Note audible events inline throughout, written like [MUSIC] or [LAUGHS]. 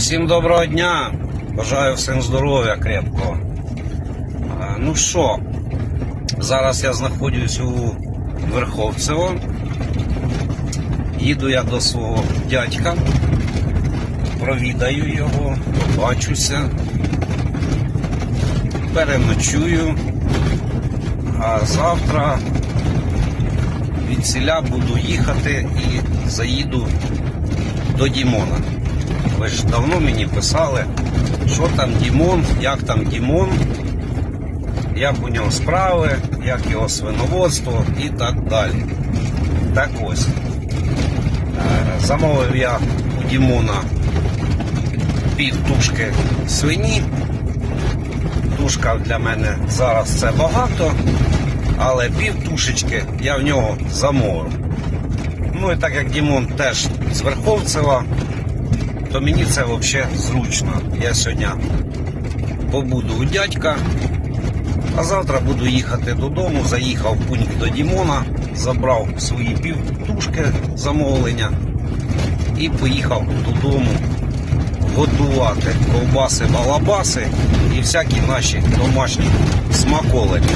Усім доброго дня! Бажаю всім здоров'я крепкого. Ну що, зараз я знаходжусь у Верховцево. Їду я до свого дядька, провідаю його, побачуся, переночую, а завтра від селя буду їхати і заїду до Дімона. Ви ж давно мені писали, що там Дімон, як там Дімон, як у нього справи, як його свиноводство і так далі. Так ось. Е, Замовив я у Дімона пів тушки свині. Тушка для мене зараз це багато, але пів тушечки я в нього замовив. Ну і так як Дімон теж з Верховцева, то мені це взагалі зручно. Я сьогодні побуду у дядька, а завтра буду їхати додому. Заїхав в пункт до Дімона, забрав свої півтушки замовлення і поїхав додому годувати ковбаси, балабаси і всякі наші домашні смаколики.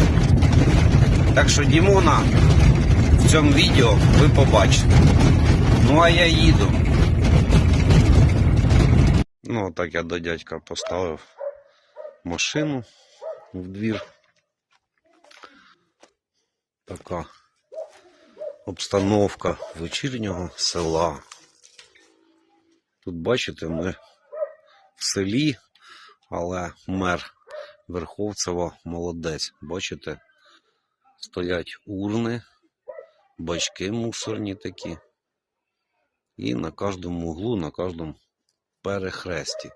Так що Дімона в цьому відео ви побачите. Ну а я їду. Ну, так я до дядька поставив машину в двір. Така обстановка вечірнього села. Тут бачите, ми в селі, але мер Верховцева молодець. Бачите, стоять урни, бачки мусорні такі. І на кожному углу, на кожному перехресті.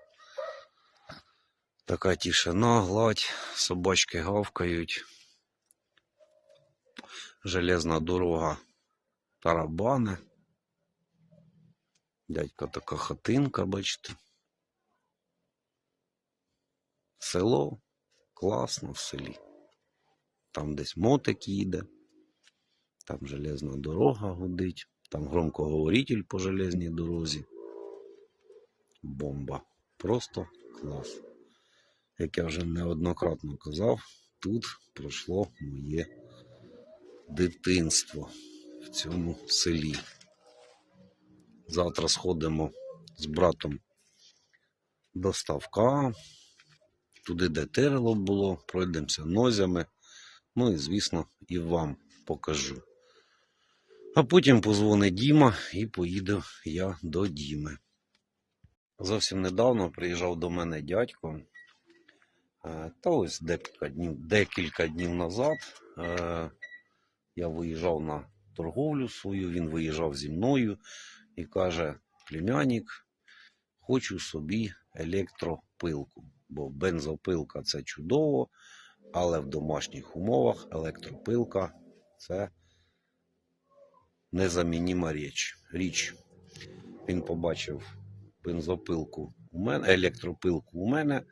Така тишина, гладь, собачки гавкають. Железна дорога тарабани. Дядька така хатинка, бачите. Село класно в селі. Там десь мотик їде, там железна дорога гудить, там громкоговоритель по железній дорозі. Бомба. Просто клас. Як я вже неоднократно казав, тут пройшло моє дитинство в цьому селі. Завтра сходимо з братом до ставка, туди, де терело було, пройдемося нозями. Ну і, звісно, і вам покажу. А потім позвонить Діма і поїду я до Діми. Зовсім недавно приїжджав до мене дядько. Е, Та ось декілька днів, декілька днів назад е, я виїжджав на торговлю свою, він виїжджав зі мною і каже: племянник, хочу собі електропилку, бо бензопилка це чудово, але в домашніх умовах електропилка це незамініма річ. річ. Він побачив бензопилку у мене, електропилку у мене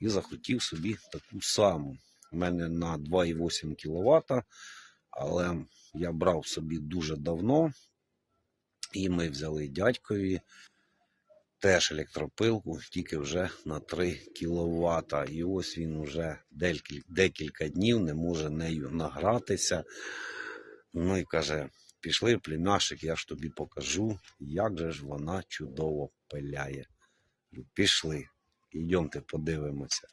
і захотів собі таку саму. У мене на 2,8 кВт, але я брав собі дуже давно. І ми взяли дядькові теж електропилку, тільки вже на 3 кВт. І ось він вже декілька, днів не може нею награтися. Ну і каже: пішли, племяшик, я ж тобі покажу, як же ж вона чудово пиляє. Пішли, йдемте подивимося.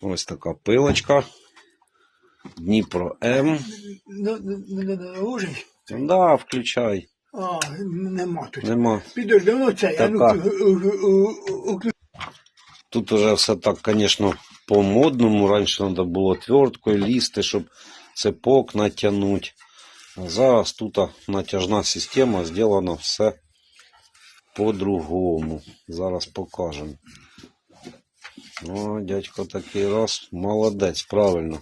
Ось така пилочка. Дніпро М. Ну, ну, ну, ну? Да, включай. А, нема тут. Нема. Підожди, воно це, а ну, Така. Тут уже все так, звісно, по-модному. Раніше треба було твердкою лізти, щоб цепок натягнути. А зараз тут натяжна система, зроблено все по-другому. Зараз покажемо. О, дядько такий раз, молодець, правильно.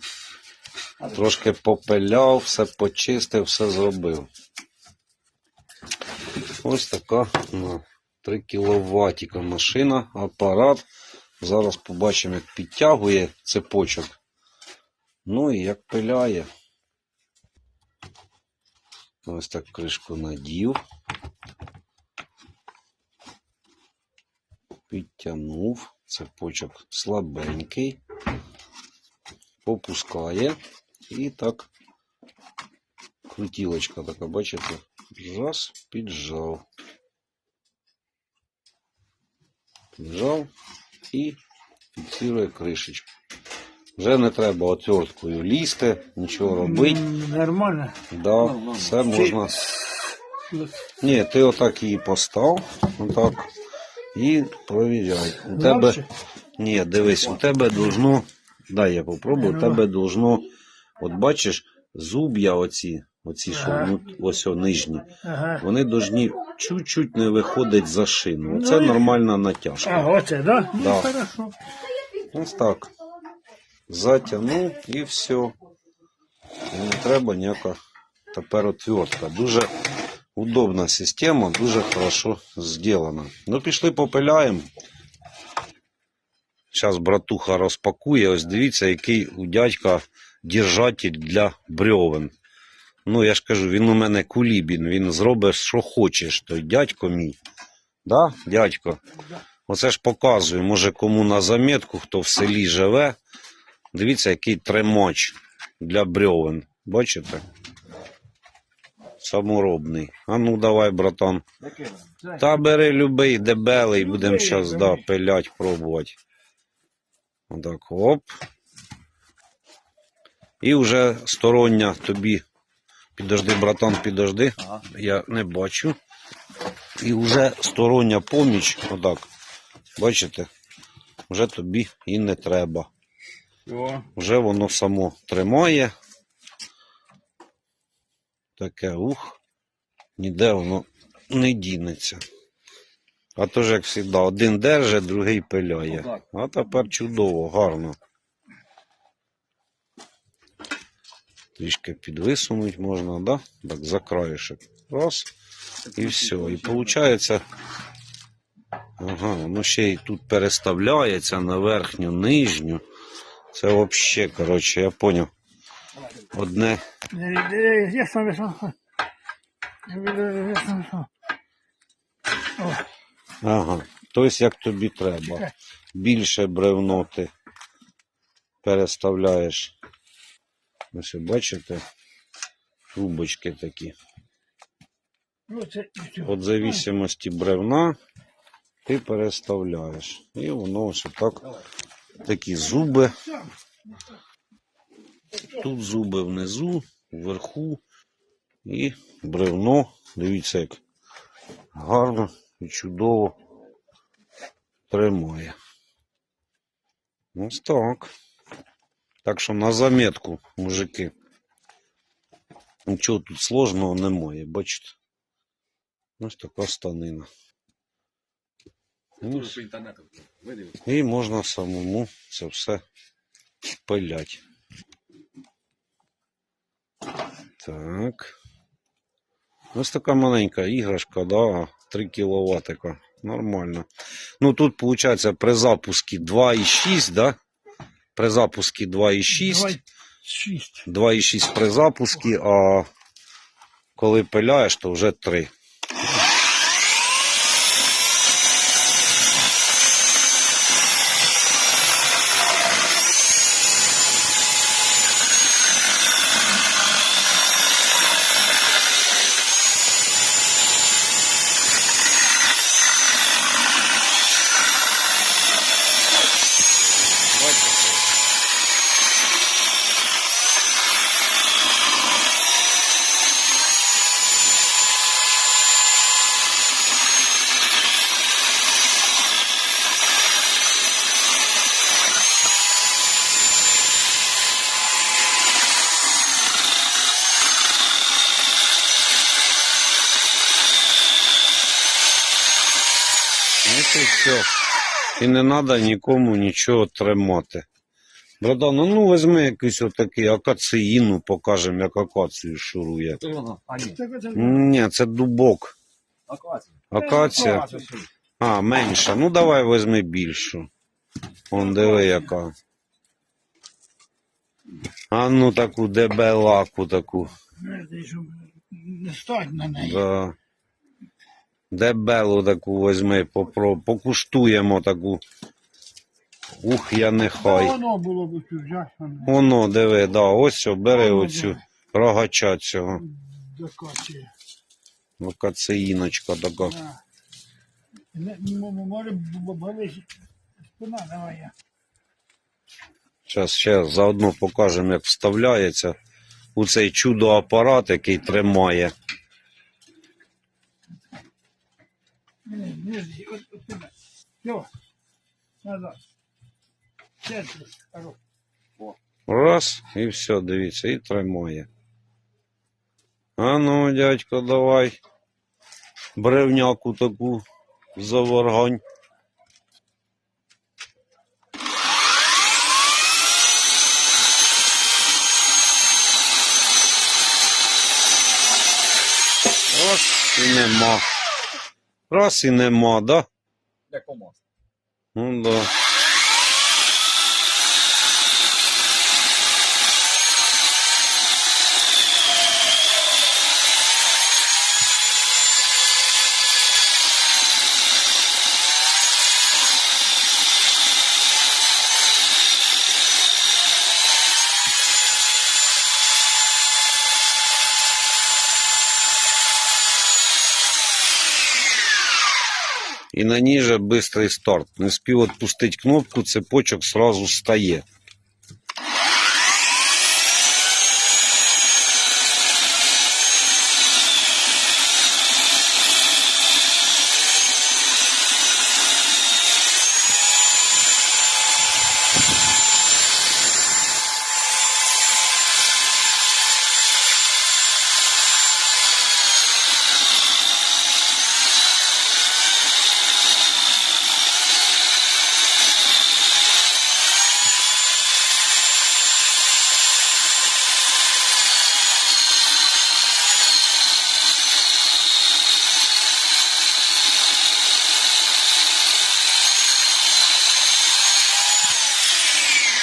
Трошки попиляв, все почистив, все зробив. Ось така на 3 кВт машина, апарат. Зараз побачимо, як підтягує цепочок. Ну і як пиляє. Ось так кришку надів. Підтягнув. Цепочок слабенький. Попускає. І так. Крутілочка така, бачите? Раз, піджав. Піджав і фіксує кришечку. Вже не треба отверткою лізти, нічого робити. Нормально. Да, все можна. Ні, ти отак її постав, отак, і провіряй. У тебе, ні, дивись, у тебе должно, дай я попробую, у тебе должно, от бачиш, зуб'я оці, оці, що ну, ось о, нижні, Ага. вони должні чуть-чуть не виходить за шину. Оце Ну, нормальна натяжка. А, оце, да? Ну, Да. хорошо. Ось так. Затягнув і все. І не треба ніяка тепер отвертка. Дуже удобна система, дуже хорошо зроблена. Ну, пішли попиляємо. Зараз братуха розпакує. Ось дивіться, який у дядька держатель для брьовен. Ну, я ж кажу, він у мене кулібін, він зробить, що хочеш, той дядько мій. Да, дядько? Оце ж показую, може кому на заметку, хто в селі живе. Дивіться, який тримач для брьовен. Бачите? Саморобний. А ну давай, братан. Та бери любий дебелий, будемо зараз да, пилять, пробувати. Отак, оп. І вже стороння тобі. Підожди, братан, підожди. Я не бачу. І вже стороння поміч, отак. Бачите? Вже тобі і не треба. Вже воно само тримає. Таке ух. Ніде воно не дінеться. А то ж, як завжди, один держить, другий пиляє. А тепер чудово, гарно. Трішки підвисунуть можна, да? Так, за краєшок. Раз. І все. І виходить. Ага, воно ще й тут переставляється на верхню, нижню. Це взагалі, коротше, я поняв. Одне. Я сам, Ага. Тобто, як тобі треба. Більше бревно ти переставляєш. Ось бачите? Трубочки такі. ну. От зависимості бревна ти переставляєш. І воно ось так. Такі зуби. Тут зуби внизу, вверху. І бревно. Дивіться, як гарно і чудово тримає. Ось так. Так що на заметку, мужики. Нічого тут сложного немає, бачите? Ось така станина. І можна самому це все пиляти. Так. Ось така маленька іграшка, да, 3 кВт. Нормально. Ну тут, виходить, при запуску 2,6, да? При запуску 2,6. 2,6 при запуску, а коли пиляєш, то вже 3. Все. І не треба нікому нічого тримати. Братан, ну, ну візьми якийсь отакий акацеїну, покажемо, як акацію шурує. Ні. Це дубок. Акація. А, менша. Ну давай візьми більшу. Он диви яка. А ну таку дебелаку таку. Не, стать на неї. Да. Дебелу таку попро... покуштуємо таку. Ух, я не хай. Воно було б цю взяти. воно, диви, да, ось що, бери Воно, оцю рогача цього. До коті. Ну, така. Да. Не, м- м- може б- б- болить спина, давай я. Зараз ще заодно покажемо, як вставляється у цей чудо-апарат, який тримає. Не, не, жди, от, от. Все. Назад. Центр. Хорош. Раз, і все, дивіться, і тримає. А ну, дядько, давай. Бревняку таку заваргань. Раз і нема. Раз і нема, да? Як по маслу. І на ній же бистрий старт. Не спів відпустити кнопку, цепочок сразу стає.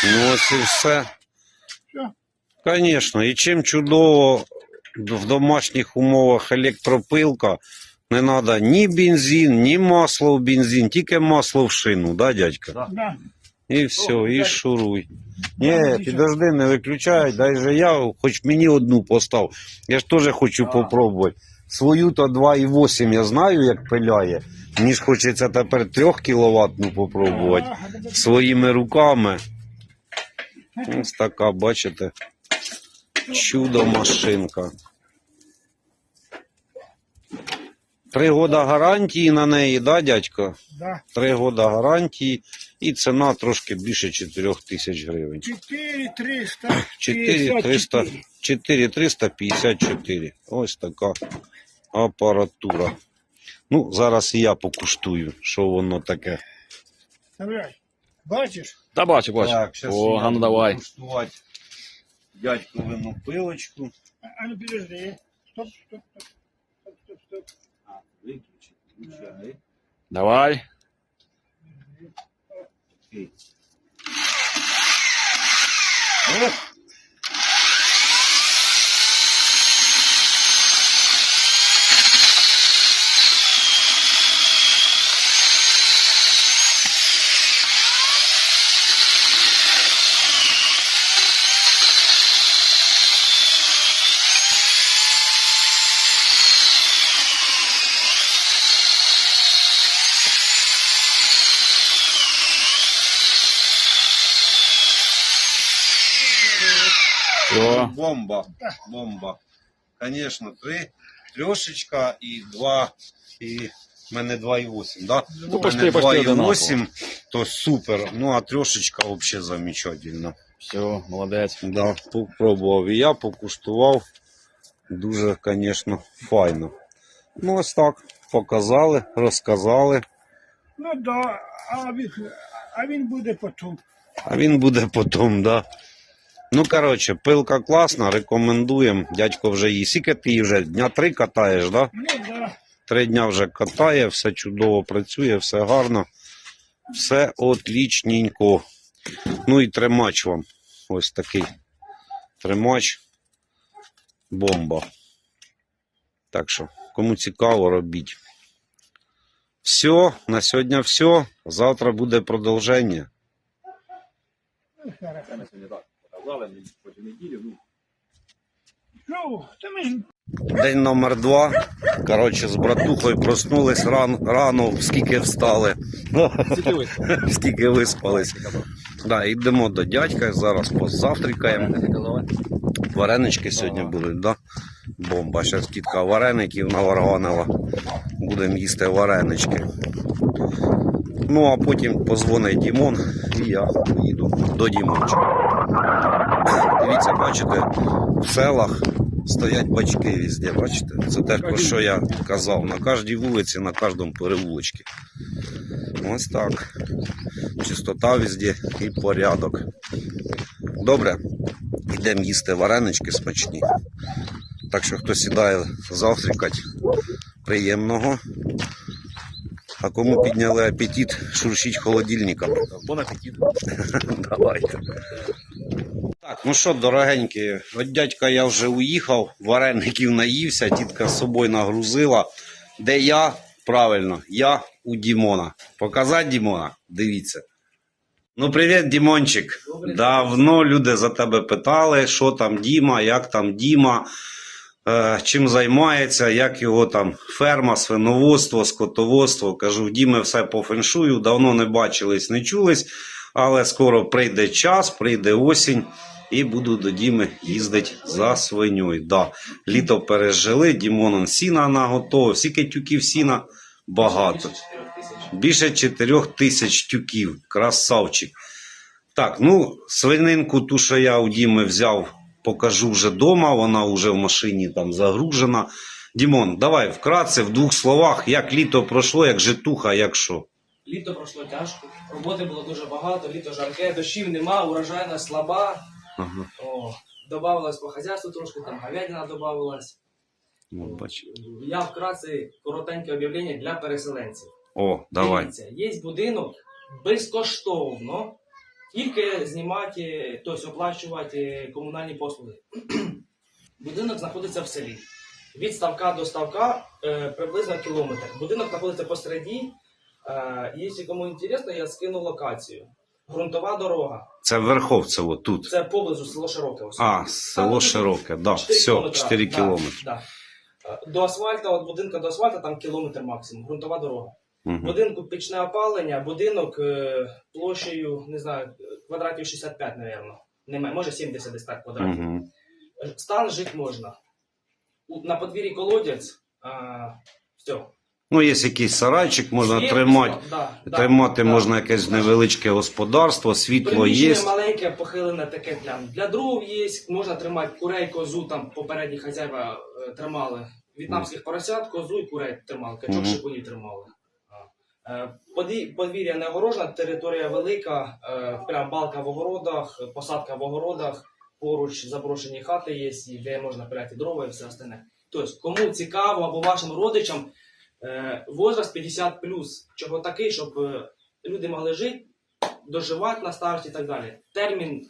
Ну ось і все. Звісно, і чим чудово в домашніх умовах електропилка, не треба ні бензин, ні масло в бензин, тільки масло в шину, да, дядька? Да. І все, і шуруй. Да, Ні, підожди, не виключай, дай же я, хоч мені одну постав. Я ж теж хочу А. попробувати. Свою то 2,8 я знаю, як пиляє. Мені ж хочеться тепер 3 кіловатну попробувати. Своїми руками. Ось така, бачите, чудо машинка. Три года гарантії на неї, да, дядько? Да. Три года гарантії і ціна трошки більше 4 тисяч гривень. 4300. 4300, 4354. Ось така апаратура. Ну, зараз і я покуштую, що воно таке. Бачиш? Та бачу, бачу. Так, зараз О, я а ну буду давай. куштувати дядьковину пилочку. А, ну підожди. Стоп, стоп, стоп. Стоп, стоп, стоп. А, виключи, включай. Давай. Окей. О! Все. Бомба. [LAUGHS] Бомба. Конечно, три. Трешечка і два. І в мене 2,8, да? Ну, У мене почти 2,8, то супер. Ну, а трешечка взагалі замечательно. Все, молодець. Да, попробував і я, покуштував. Дуже, звісно, файно. Ну, ось так. Показали, розказали. Ну да, а він, а він буде потім. А він буде потім, да. Ну, коротше, пилка класна, рекомендуємо. Дядько вже її. Скільки ти її вже дня три катаєш, да? Ну да. Три дня вже катає, все чудово працює, все гарно. Все отлічненько. Ну і тримач вам. Ось такий тримач. Бомба. Так що, кому цікаво, робіть. Все, на сьогодні все. Завтра буде продовження. Ну, та ми ж День номер два. Коротше, з братухою проснулись ран, рано, скільки встали. Скільки виспались. [LAUGHS] Да, йдемо до дядька, зараз позавтракаємо. Варенички сьогодні будуть, да? Бомба. Зараз тітка вареників наварганила. Будемо їсти варенички. Ну, а потім позвонить Дімон і я їду до Дімончика. Дивіться, бачите, в селах стоять бачки везде, бачите? Це те, про що я казав. На кожній вулиці, на кожному переулочці. Ось так. Чистота везде і порядок. Добре, йдемо їсти варенички смачні. Так що хто сідає завтракати, приємного. А кому підняли апетит, шуршіть холодильником. Бон аппетит. [LAUGHS] Давайте. Ну що, дорогенькі, от дядька я вже уїхав, вареників наївся, тітка з собою нагрузила. Де я? Правильно, я у Дімона. Показати Дімона? Дивіться. Ну, привіт, Дімончик. Давно люди за тебе питали, що там Діма, як там Діма, е, чим займається, як його там ферма, свиноводство, скотоводство. Кажу, в Діми все по феншую, давно не бачились, не чулись, але скоро прийде час, прийде осінь. І буду до Діми їздити за свиньою. Да. Літо пережили, Дімонон сіна наготовив, скільки тюків сіна багато. Більше 4 тисяч тюків. Красавчик. Так, ну, свининку, ту, що я у Діми взяв, покажу вже вдома. Вона вже в машині там загружена. Дімон, давай вкратце, в двох словах, як літо пройшло, як житуха, як що. Літо пройшло тяжко, роботи було дуже багато, літо жарке, дощів нема, урожайна слаба. Ага. О, добавилось по хазяйству трошки, там говядина добавилась. Ну, бач. Я вкратце коротеньке об'явлення для переселенців. О, давай. Дивіться, є будинок безкоштовно, тільки знімати, тобто оплачувати комунальні послуги. [CLEARS THROAT] Будинок знаходиться в селі. Від ставка до ставка е, приблизно кілометр. Будинок знаходиться посередині. Е, якщо кому цікаво, я скину локацію. Грунтова дорога. Це Верховцево тут. Це поблизу село Широке. ось. А, село Широке, да. Все, кілометра. 4 Да, кілометри. да. Е, До асфальта, від будинка до асфальта там кілометр максимум, грунтова дорога. Мгм. Будинку пічне опалення, будинок е, площею, не знаю, квадратів 65, напевно. Немає, може 70 десь так квадратів. Е, Стан жити можна. У- На подвір'ї колодязь, а, все. Ну, є якийсь сарайчик, можна Є, тримати. да, да, Тримати да, можна якесь да. невеличке господарство, світло Приміщення є. маленьке, похилене таке для, для дров є, можна тримати курей, козу, там попередні хазяїва е, тримали. В'єтнамських поросят, козу і курей тримали, качок Мгм. шипунів тримали. А. Е, подві- Подвір'я не огорожена, територія велика, е, прям балка в огородах, посадка в огородах, поруч заброшені хати є, і де можна пиляти дрова і все остальне. Тобто, кому цікаво або вашим родичам, возраст 50 плюс, чого такий, щоб е, люди могли жити, доживати на старості і так далі. Термін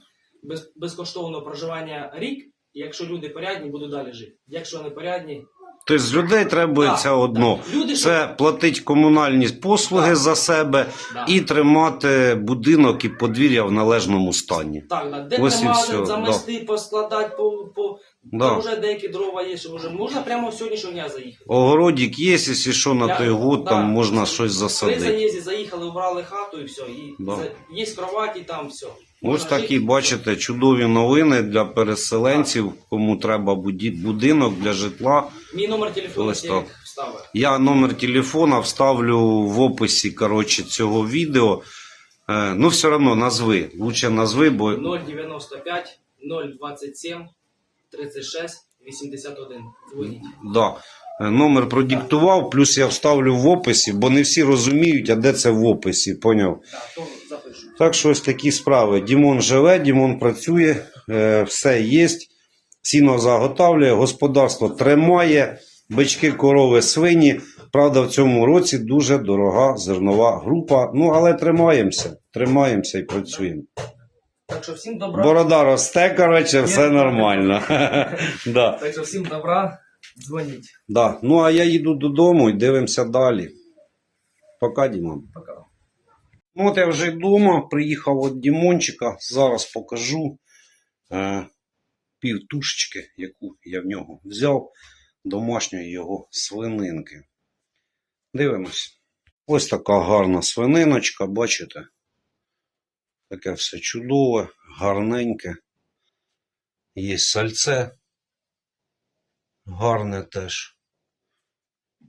без, безкоштовного проживання рік, якщо люди порядні, будуть далі жити. Якщо не порядні, Тобто з людей требується Да, одно. да. Люди, Це платить комунальні послуги Да. за себе Да. і тримати будинок і подвір'я в належному стані. Так, да. де Ось тримати, замести, поскладати, по, по... Да. Там вже деякі дрова є, що вже можна прямо сьогоднішнього дня заїхати. Огородик є, якщо що на той год, да. там можна щось При заїзді заїхали, убрали хату і все. І Да. за... є кроваті там все. Ось Можна такі, жити. бачите, чудові новини для переселенців, кому треба буді- будинок для житла. Мій номер телефону я вставив. Я номер телефона вставлю в описі коротше, цього відео. Е, ну, все одно назви. Лучше назви, бо 095 027 36 81. Дзвоніть. да, е, номер продиктував, плюс я вставлю в описі, бо не всі розуміють, а де це в описі, поняв? Так, то запишу. Так що ось такі справи. Дімон живе, Дімон працює, е, все є. Сіно заготавлює, господарство тримає, бички, корови, свині. Правда, в цьому році дуже дорога зернова група. Ну, але тримаємося, тримаємося і працюємо. Так що всім добра. Борода росте, коротше, все нормально. [LAUGHS] да, Так що всім добра. Дзвоніть. да. Ну, а я їду додому і дивимося далі. Пока, Дімон. Пока. Ну, от я вже вдома, приїхав від Дімончика. Зараз покажу е, пів тушечки, яку я в нього взяв, домашньої його свининки. Дивимось. Ось така гарна свининочка, бачите? Таке все чудове, гарненьке. Є сальце. Гарне теж.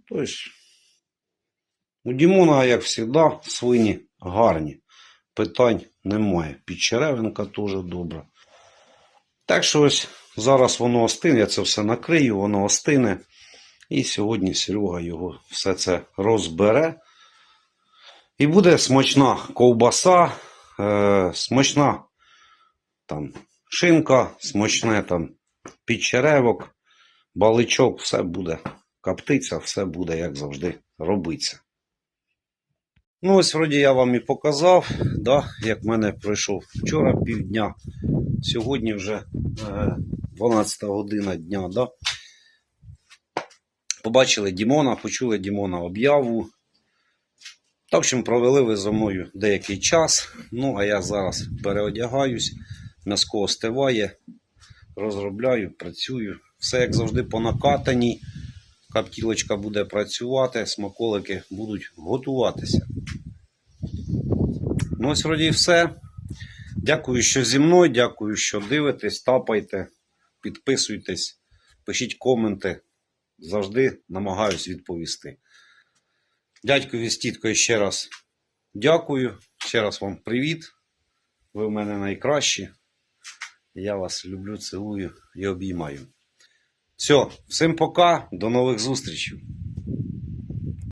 Тобто, у Дімона, як завжди, свині гарні. Питань немає. Підчеревинка теж добра. Так що ось зараз воно остине, я це все накрию, воно остине. І сьогодні Серега його все це розбере. І буде смачна ковбаса, е, смачна там шинка, смачне там підчеревок, баличок, все буде коптиться, все буде, як завжди, робиться. Ну, ось вроді я вам і показав, да, як в мене пройшов вчора півдня. Сьогодні вже е, 12 година дня. Да. Побачили Дімона, почули Дімона об'яву. Так, в общем, провели ви зі мною деякий час. Ну, а я зараз переодягаюсь, м'яско остиває, розробляю, працюю. Все як завжди по накатаній. Каптілочка буде працювати, смаколики будуть готуватися. Ну, ось вроді все. Дякую, що зі мною. Дякую, що дивитесь, тапайте, підписуйтесь, пишіть коменти. Завжди намагаюсь відповісти. Дядькові з тіткою ще раз дякую. Ще раз вам привіт. Ви в мене найкращі. Я вас люблю, цілую і обіймаю. Все, всім пока, до нових зустрічей.